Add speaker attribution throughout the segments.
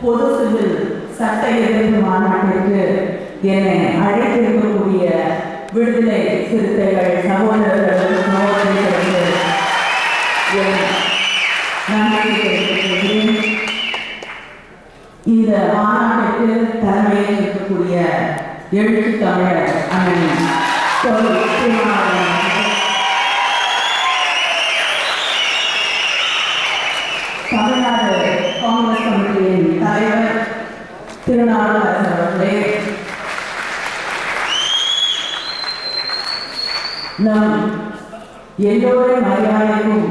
Speaker 1: பொது சிவில் சட்ட எதிர்ப்பு மாநாட்டிற்கு என்னை அழைத்திருக்கக்கூடிய விடுதலை சிறுத்தைகள் சகோதரர்கள் சகோதரிகளுக்கு நன்றி இந்த மாநாட்டிற்கு தலைமையில் இருக்கக்கூடிய எழுத்து தமிழர் அண்ணன் திருநாவுக்கரசர் அவர்களே நம் எல்லோரும் மரியாதைக்கும்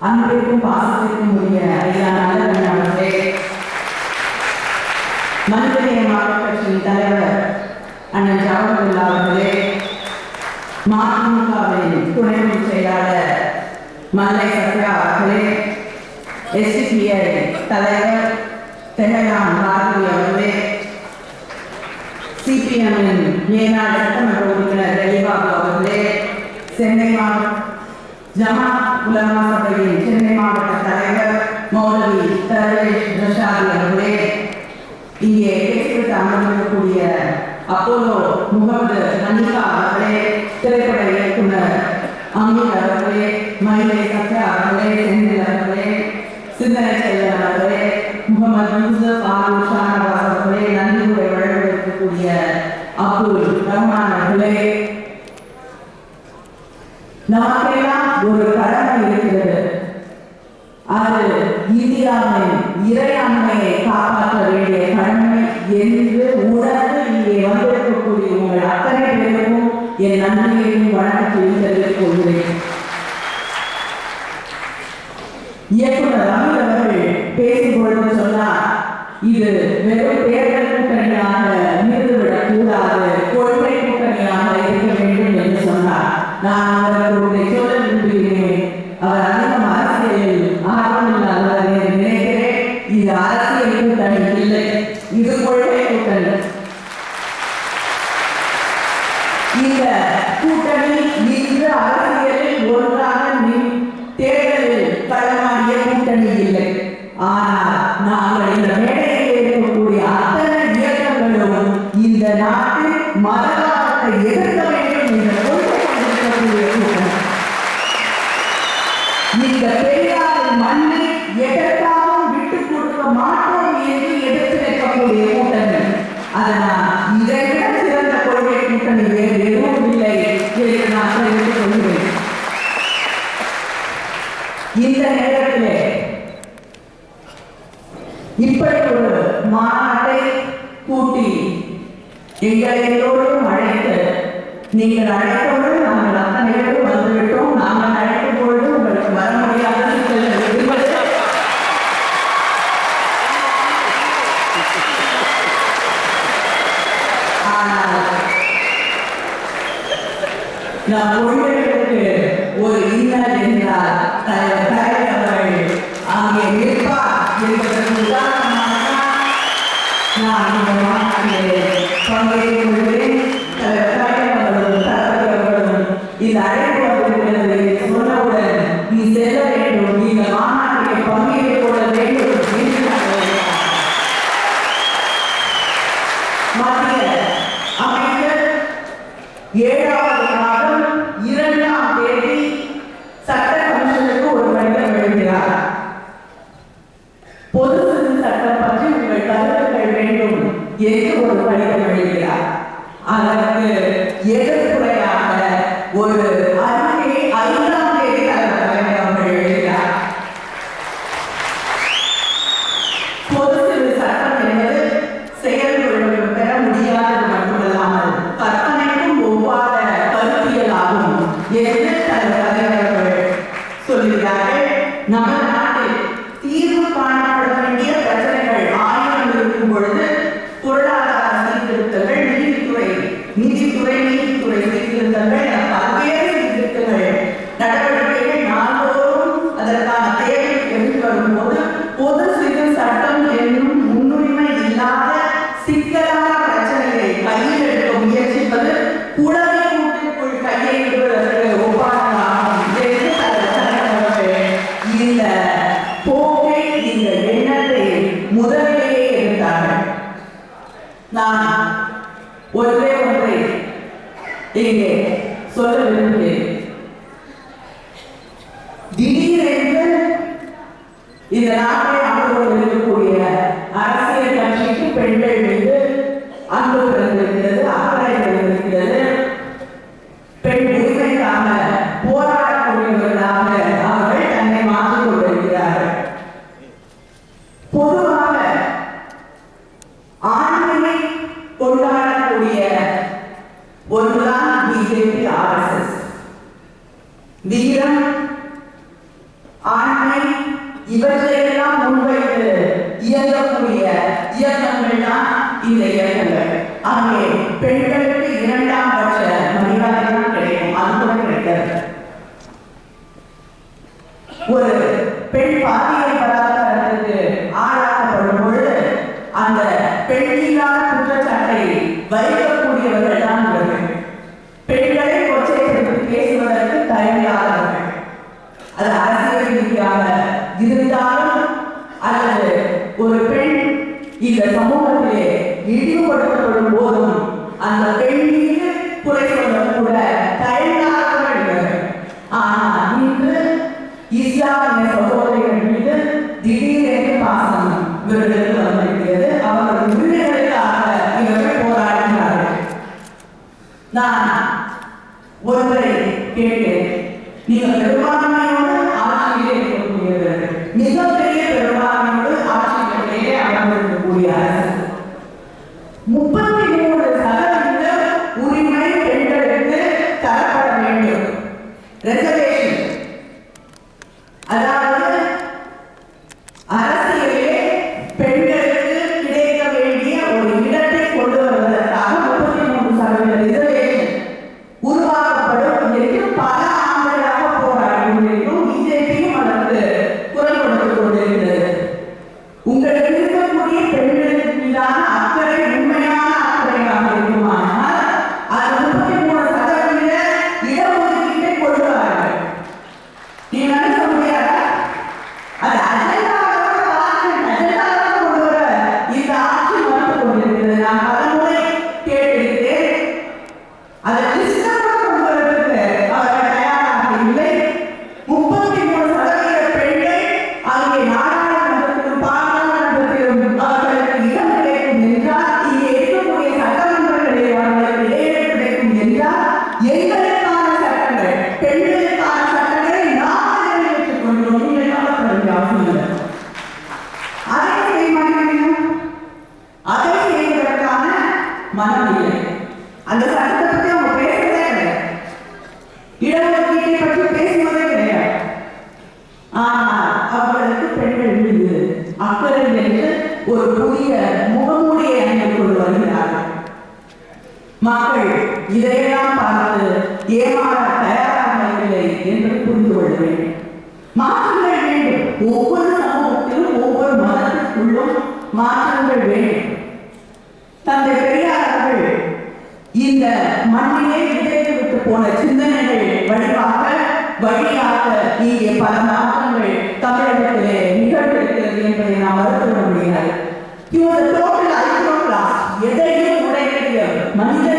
Speaker 1: அன்பிற்கும் பாசத்திற்கும் உரிய அறியாத அவர்களே மனிதநேய மாவட்டத்தின் கட்சியின் தலைவர் அண்ணன் ஜவஹர்லா அவர்களே மதிமுகவின் துணை செயலாளர் மல்லை மேலாள் சட்டமன்ற உறுப்பினர் ரலிபாபு அவர்களே சென்னை மாவட்ட ஜமா உலமா சபையின் சென்னை மாவட்ட தலைவர் மௌலவி தரேஷ் பிரசாதி அவர்களே இங்கே பேசிவிட்டு அமர்ந்திருக்கக்கூடிய அப்போலோ முகமது ஹனிஃபா அவர்களே திரைப்பட இயக்குனர் அமீர் அவர்களே மயிலை இயக்குனர் அமீர் அவர்கள் பேசும்பொழுது சொன்னார் இது வெறும் தேர்தல் கூட்டணியாக நீங்கள் அழைப்பவர்கள் trabalho இவற்றையெல்லாம் முன்வைத்து இயங்கக்கூடிய இயக்கங்கள் தான் இந்த இயக்கங்கள். ஆகவே பெண்கள் இந்த மண்ணிலே விதைத்து விட்டு போன சிந்தனைகள் வடிவாக வழியாக இங்கே பல மாற்றங்கள் தமிழகத்திலே நிகழ்ந்திருக்கிறது என்பதை நாம் மறுத்துவிட முடியாது. எதையும் உடையக்கூடிய மனித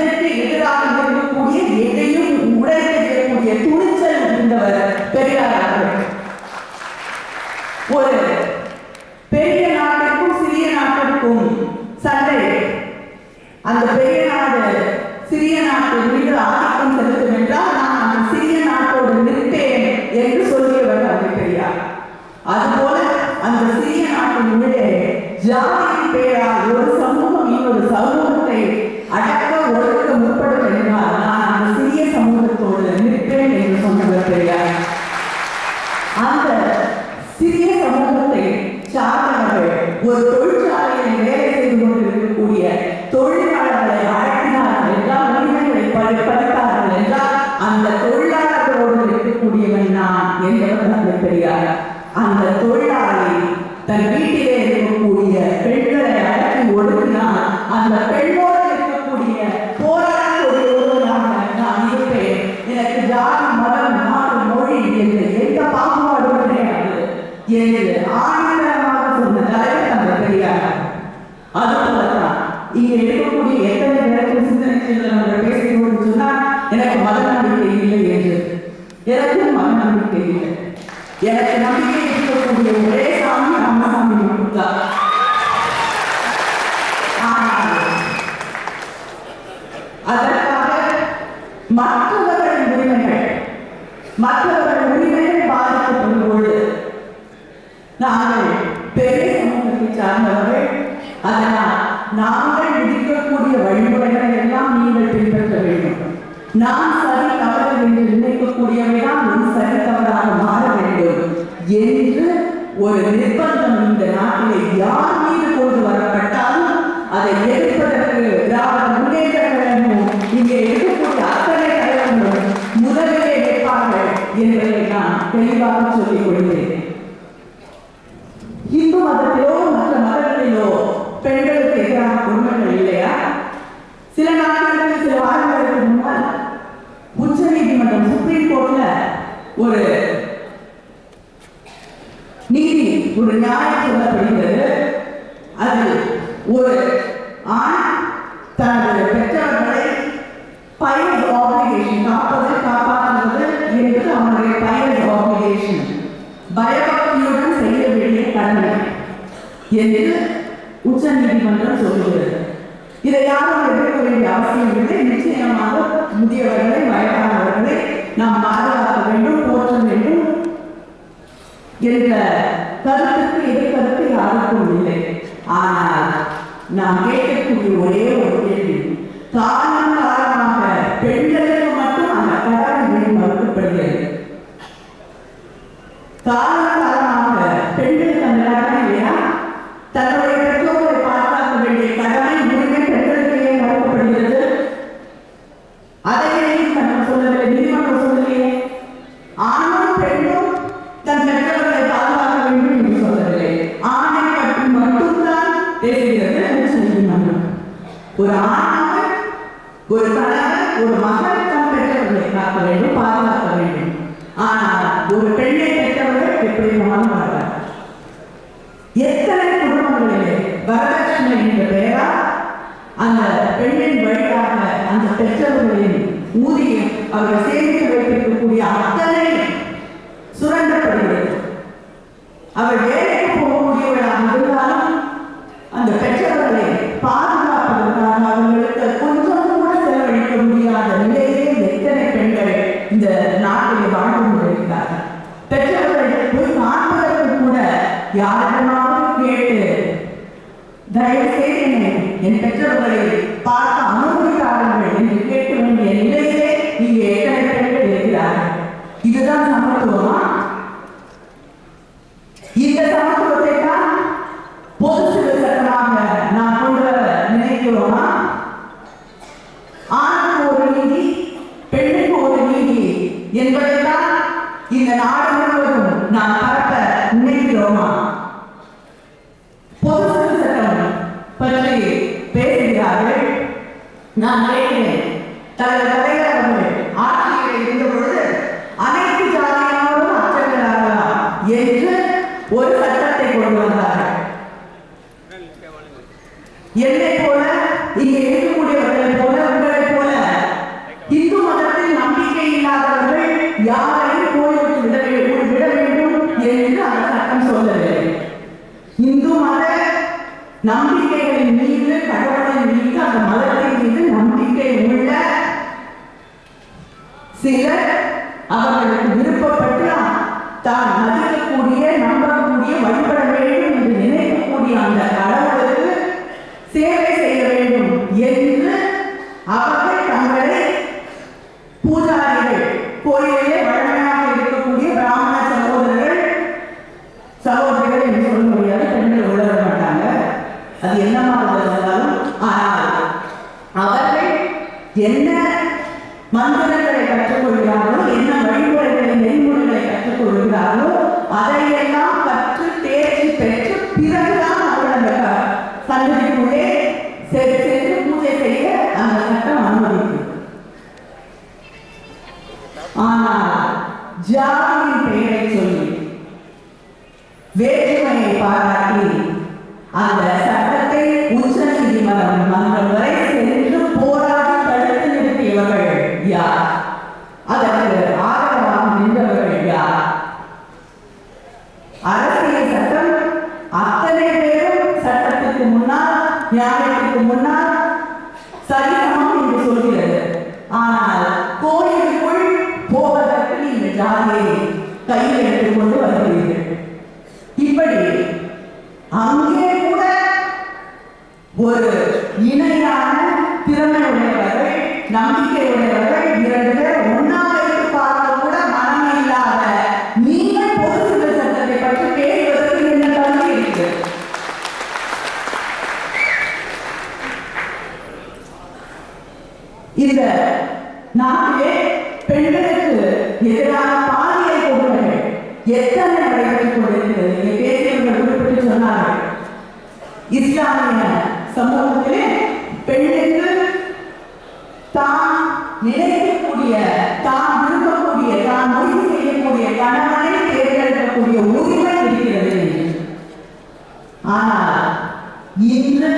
Speaker 1: Diye. Ja, että no miten kun tulee saanut, mä oon minulta. இதை யாரும் எதிர்க்க வேண்டிய அவசியம் இல்லை. நிச்சயமாக முதியவர்களை வயதானவர்களை நாம் பாதுகாக்க வேண்டும் போற்ற வேண்டும் என்ற கருத்துக்கு எதிர்கருத்து யாருக்கும் இல்லை. ஆனால் நாம் கேட்கக்கூடிய ஒரே ஒரு கேள்வி தானும் ஒரு ஆணாக ஒரு கணவர் ஒரு மகன் தம் பெற்றவர்களை காக்க வேண்டும் பாதுகாக்க வேண்டும். ஆனால் ஒரு பெண்ணை பெற்றவர்கள் எப்படி வாழ்வார்கள் எத்தனை குடும்பங்களிலே வரதட்சணை என்ற பெயரால் அந்த பெண்ணின் வழியாக அந்த பெற்றவர்களின் ஊதியம் அவர்கள் சேமித்து வைத்திருக்கக்கூடிய அத்தனை சுரண்டப்படுகிறது. அவர் வேலைக்கு போகக்கூடியவர்களாக இருந்தாலும் அந்த பெற்றவர்களை பாதுகாப்பு அவங்களுக்கு கொஞ்சம் கூட செலவழிக்க முடியாத நிலையிலே எத்தனை பெண்கள் இந்த நாட்டில் வாழ்ந்து கொண்டிருக்கிறார்கள்? பெற்றவர்கள் போய் பார்ப்பதற்கு கூட யாரிடமாவது கேட்டு தயவு செய்து என் பெற்றவர்களை பார்க்க அனுமதி என்னை போல இங்கே இருக்கக்கூடியவர்களை போல அது என்னவாக இருந்தாலும் ஆனால் அவர்கள் என்ன மரணத்துக்கு முன்னால் நியாயத்துக்கு முன்னால் இஸ்லாமிய சமூகத்திலே பெண்ணுக்கு தான் நினைக்கக்கூடிய தான் விரும்பக்கூடிய தான் முடிவு செய்யக்கூடிய கணவனை தேர்ந்தெடுக்கக்கூடிய உரிமை இருக்கிறது. ஆனால் இன்று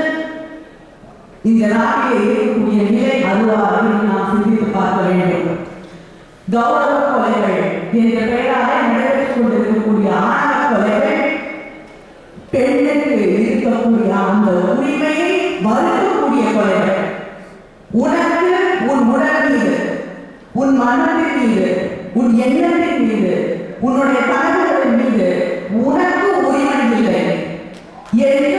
Speaker 1: இந்த நாட்டில் இருக்கக்கூடிய நிலை அதுவாக நாம் சிந்தித்து பார்க்க வேண்டும். கௌரவ கொலைகள் என்ற பெயராலே Yeah.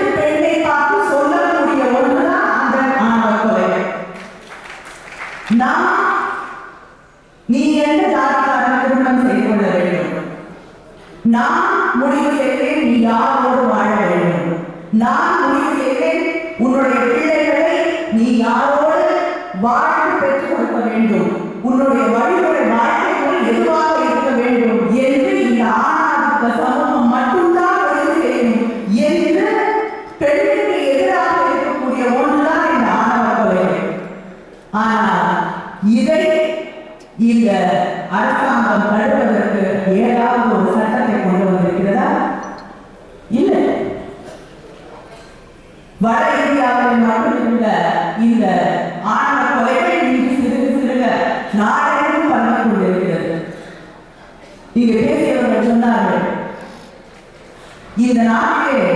Speaker 1: வர இந்தியாவில் நடந்துள்ள இந்த ஆன கொலைகள் இன்று சிறுக சிறுக நாடகம் பண்ண கொண்டிருக்கிறது. இங்கு பேசியவர்கள் சொன்னார்கள் இந்த நாட்டிலே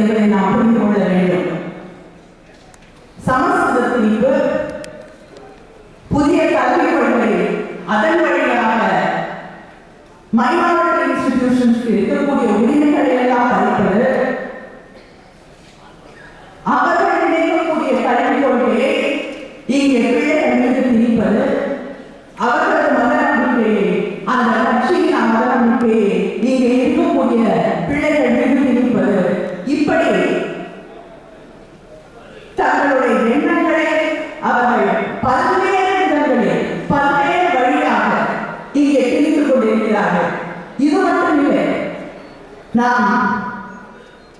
Speaker 1: ఎక్కడైనా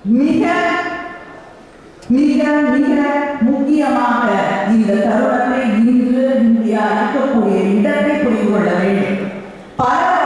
Speaker 1: மிக மிக மிக முக்கியமாக இந்த தருணத்தை இன்று இந்தியா இருக்கக்கூடிய இடத்தை புரிந்து கொள்ள வேண்டும். பல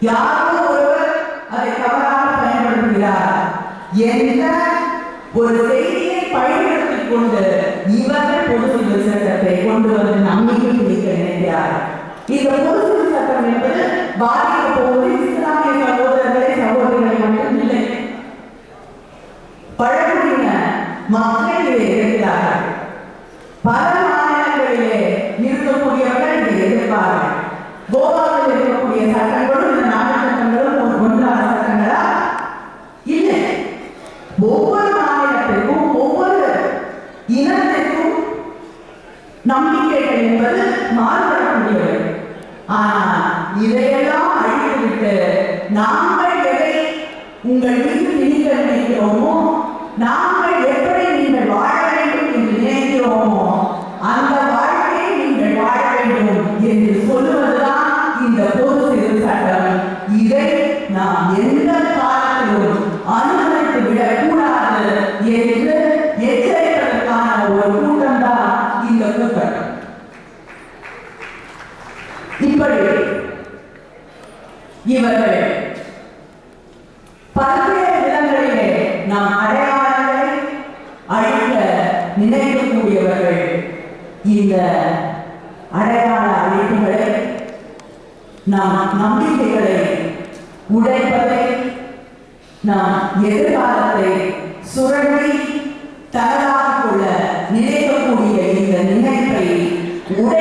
Speaker 1: யாரோ ஒருவர் அதை தவறாக பயன்படுத்துகிறார். எந்த ஒரு செய்தியை பயன்படுத்திக் கொண்டு இவர்கள் பொது சட்டத்தை கொண்டு வந்து நம்பிக்கை நினைக்கிறார் இந்த பொது சட்டம் என்பது பாரதிய என்பது மாறுபடக்கூடியவை ஆனால் இதையெல்லாம் அழித்துவிட்டு நாங்கள் எதை உங்கள் மீது நீங்கள் நினைக்கிறோமோ நாங்கள் எப்படி நீங்கள் வாழ வேண்டும் என்று நினைக்கிறோமோ அந்த நினைக்கக்கூடியவர்கள் இந்த அடையாள அழைப்புகளை நாம் நம்பிக்கைகளை உடைப்பதை நாம் எதிர்காலத்தை சுரண்டி தளராக கொள்ள நினைக்கக்கூடிய இந்த நினைப்பை உடை